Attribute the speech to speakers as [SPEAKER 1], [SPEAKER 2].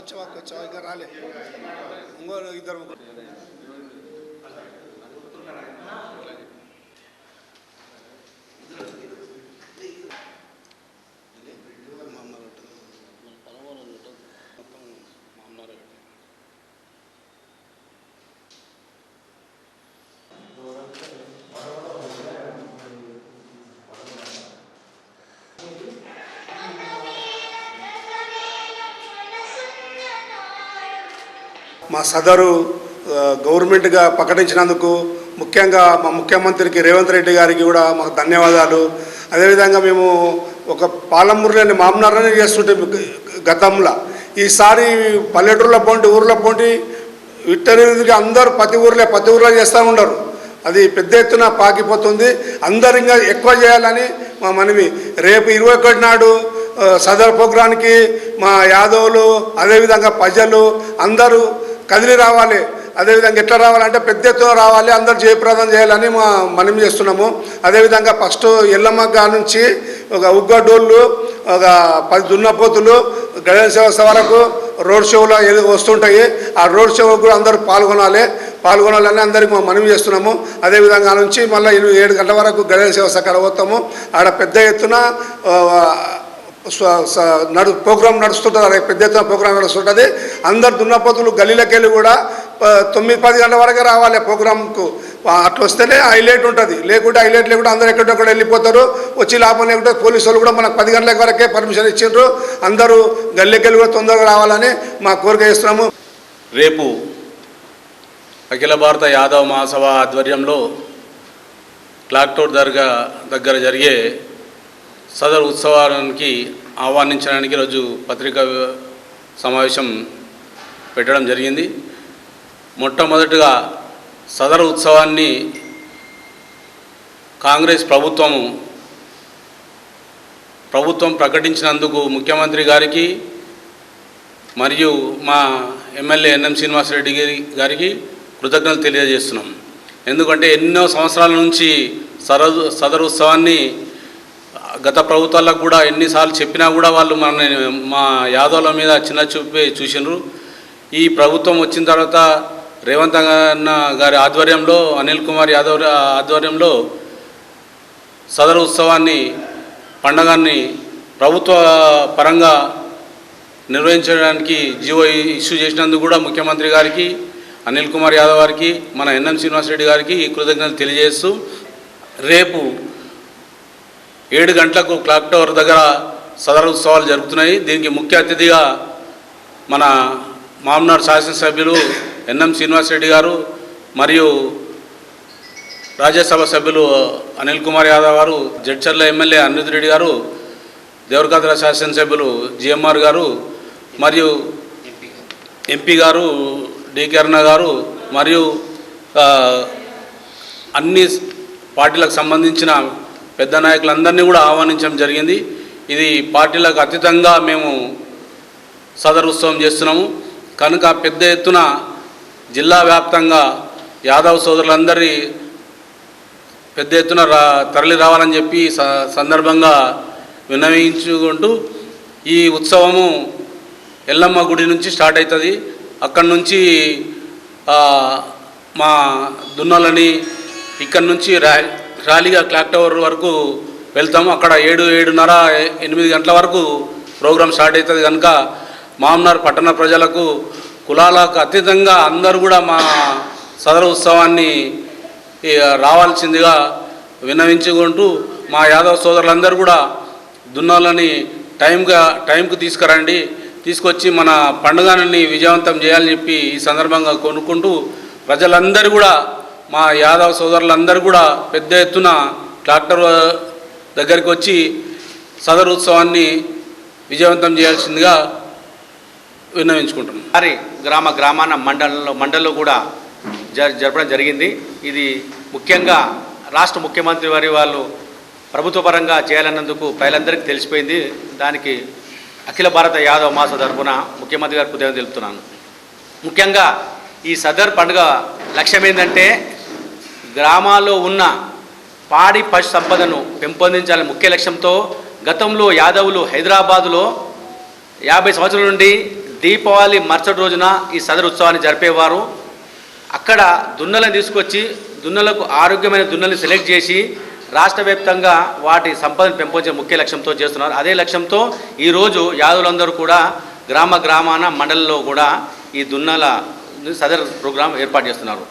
[SPEAKER 1] కొంచెం కొంచెం ఇంకా రాలే ఇంకో ఇద్దరు ముగ్గురు మా సదరు గవర్నమెంట్గా ప్రకటించినందుకు ముఖ్యంగా మా ముఖ్యమంత్రికి రేవంత్ రెడ్డి గారికి కూడా మాకు ధన్యవాదాలు. అదేవిధంగా మేము ఒక పాలమూరులోని మామనారనే చేస్తుంటే గతంలో. ఈసారి పల్లెటూరులో పోండి ఊర్లో పోండి విట్టరీతిగా అందరూ ప్రతి ఊర్లో ప్రతి ఊర్లో చేస్తూ ఉండరు అది పెద్ద ఎత్తున పాకిపోతుంది. అందరు ఇంకా ఎక్కువ చేయాలని మా మనవి. రేపు ఇరవై ఒకటి నాడు సదర్ ప్రోగ్రాంకి మా యాదవులు అదేవిధంగా ప్రజలు అందరూ కదిలి రావాలి. అదేవిధంగా ఎట్లా రావాలంటే పెద్ద ఎత్తున రావాలి. అందరు జయప్రదం చేయాలని మా మనం చేస్తున్నాము. అదేవిధంగా ఫస్ట్ ఎల్లమ్మ నుంచి ఒక ఉగ్గడోళ్ళు ఒక పది దున్నపోతులు గణేష్ వ్యవస్థ వరకు రోడ్ షోలో ఏదో వస్తుంటాయి. ఆ రోడ్ షో కూడా అందరూ పాల్గొనాలి. పాల్గొనాలని అందరికి మేము మనవి చేస్తున్నాము. అదేవిధంగా నుంచి మళ్ళీ ఏడు గంటల వరకు గణేష్ వ్యవస్థ అక్కడ పోతాము. ఆడ పెద్ద ఎత్తున నడు ప్రోగ్రాం నడుస్తుంటుంది పెద్ద ఎత్తున ప్రోగ్రాం నడుస్తుంటుంది. అందరు దున్నపోతులు గల్లీలకెళ్ళి కూడా తొమ్మిది పది గంటల వరకే రావాలి ప్రోగ్రాంకు. అట్లా వస్తేనే హైలైట్ ఉంటుంది. లేకుంటే హైలైట్ లేకుంటే అందరు ఎక్కడెక్కడ వెళ్ళిపోతారు. వచ్చి లాభం లేకుంటే పోలీసు వాళ్ళు కూడా మనకు పది గంటల వరకే పర్మిషన్ ఇచ్చిండ్రు. అందరూ గల్లీకెళ్ళి కూడా తొందరగా రావాలని మా కోరిక చేస్తున్నాము.
[SPEAKER 2] రేపు అఖిల భారత యాదవ మహాసభ ఆధ్వర్యంలో క్లాక్టోర్ దర్గా దగ్గర జరిగే సదరు ఉత్సవానికి ఆహ్వానించడానికి ఈరోజు పత్రికా సమావేశం పెట్టడం జరిగింది. మొట్టమొదటిగా సదర్ ఉత్సవాన్ని కాంగ్రెస్ ప్రభుత్వము ప్రభుత్వం ప్రకటించినందుకు ముఖ్యమంత్రి గారికి మరియు మా ఎమ్మెల్యే ఎన్ఎం శ్రీనివాసరెడ్డి గారికి కృతజ్ఞతలు తెలియజేస్తున్నాం. ఎందుకంటే ఎన్నో సంవత్సరాల నుంచి సరదు సదరు ఉత్సవాన్ని గత ప్రభుత్వాలకు కూడా ఎన్నిసార్లు చెప్పినా కూడా వాళ్ళు మన మా యాదవుల మీద చిన్న చూపే చూసినారు. ఈ ప్రభుత్వం వచ్చిన తర్వాత రేవంత్ అన్న గారి ఆధ్వర్యంలో అనిల్ కుమార్ యాదవ్ ఆధ్వర్యంలో సదరు ఉత్సవాన్ని పండగాన్ని ప్రభుత్వ పరంగా నిర్వహించడానికి జీవో ఇష్యూ చేసినందుకు కూడా ముఖ్యమంత్రి గారికి అనిల్ కుమార్ యాదవ్ గారికి మన ఎన్ఎం శ్రీనివాసరెడ్డి గారికి కృతజ్ఞతలు తెలియజేస్తూ రేపు ఏడు గంటలకు క్లాక్ టవర్ దగ్గర సదర ఉత్సవాలు జరుగుతున్నాయి దీనికి ముఖ్య అతిథిగా మన మామనాడు శాసనసభ్యులు ఎన్ఎం శ్రీనివాసరెడ్డి గారు మరియు రాజ్యసభ సభ్యులు అనిల్ కుమార్ యాదవ్ గారు జడ్చర్ల ఎమ్మెల్యే అనిరుద్ రెడ్డి గారు దేవరకాద్ర శాసనసభ్యులు జిఎంఆర్ గారు మరియు ఎంపీ గారు డికే అరుణ గారు మరియు అన్ని పార్టీలకు సంబంధించిన పెద్ద నాయకులందరినీ కూడా ఆహ్వానించడం జరిగింది. ఇది పార్టీలకు అతీతంగా మేము సదర్ ఉత్సవం చేస్తున్నాము. కనుక పెద్ద ఎత్తున జిల్లా వ్యాప్తంగా యాదవ్ సోదరులందరి పెద్ద ఎత్తున రా తరలి రావాలని చెప్పి స సందర్భంగా విన్నవించుకుంటూ ఈ ఉత్సవము ఎల్లమ్మ గుడి నుంచి స్టార్ట్ అవుతుంది. అక్కడి నుంచి మా దున్నలని ఇక్కడి నుంచి రా ర్యాలీగా క్లాక్ టవర్ వరకు వెళ్తాము. అక్కడ ఏడు ఏడున్నర ఎనిమిది గంటల వరకు ప్రోగ్రామ్ స్టార్ట్ అవుతుంది. కనుక మామనార్ పట్టణ ప్రజలకు కులాలకు అతీతంగా అందరూ కూడా మా సదర ఉత్సవాన్ని రావాల్సిందిగా విన్నవించుకుంటూ మా యాదవ సోదరులందరూ కూడా దున్నాలని టైంగా టైంకు తీసుకురండి. తీసుకొచ్చి మన పండుగని విజయవంతం చేయాలని చెప్పి ఈ సందర్భంగా కొనుక్కుంటూ ప్రజలందరూ కూడా మా యాదవ్ సోదరులందరూ కూడా పెద్ద ఎత్తున ట్రాక్టర్ దగ్గరికి వచ్చి సదరు ఉత్సవాన్ని విజయవంతం చేయాల్సిందిగా విన్నవించుకుంటున్నాం.
[SPEAKER 3] మరి గ్రామ గ్రామాన మండలంలో మండలంలో కూడా జ జరపడం జరిగింది. ఇది ముఖ్యంగా రాష్ట్ర ముఖ్యమంత్రి వారి వాళ్ళు ప్రభుత్వ పరంగా చేయాలన్నందుకు ప్రజలందరికీ తెలిసిపోయింది. దానికి అఖిల భారత యాదవ మాస తరఫున ముఖ్యమంత్రి గారు కృతజ్ఞతలు తెలుపుతున్నాను. ముఖ్యంగా ఈ సదర్ పండుగ లక్ష్యం ఏంటంటే గ్రామాల్లో ఉన్న పాడి పశు సంపదను పెంపొందించాలని ముఖ్య లక్ష్యంతో గతంలో యాదవులు హైదరాబాదులో యాభై సంవత్సరాల నుండి దీపావళి మరుసటి రోజున ఈ సదరు ఉత్సవాన్ని జరిపేవారు. అక్కడ దున్నలను తీసుకొచ్చి దున్నలకు ఆరోగ్యమైన దున్నల్ని సెలెక్ట్ చేసి రాష్ట్ర వ్యాప్తంగా వాటి సంపదను పెంపొంచే ముఖ్య లక్ష్యంతో చేస్తున్నారు. అదే లక్ష్యంతో ఈరోజు యాదవులందరూ కూడా గ్రామ గ్రామాన మండలంలో కూడా ఈ దున్నల సదర్ ప్రోగ్రాం ఏర్పాటు చేస్తున్నారు.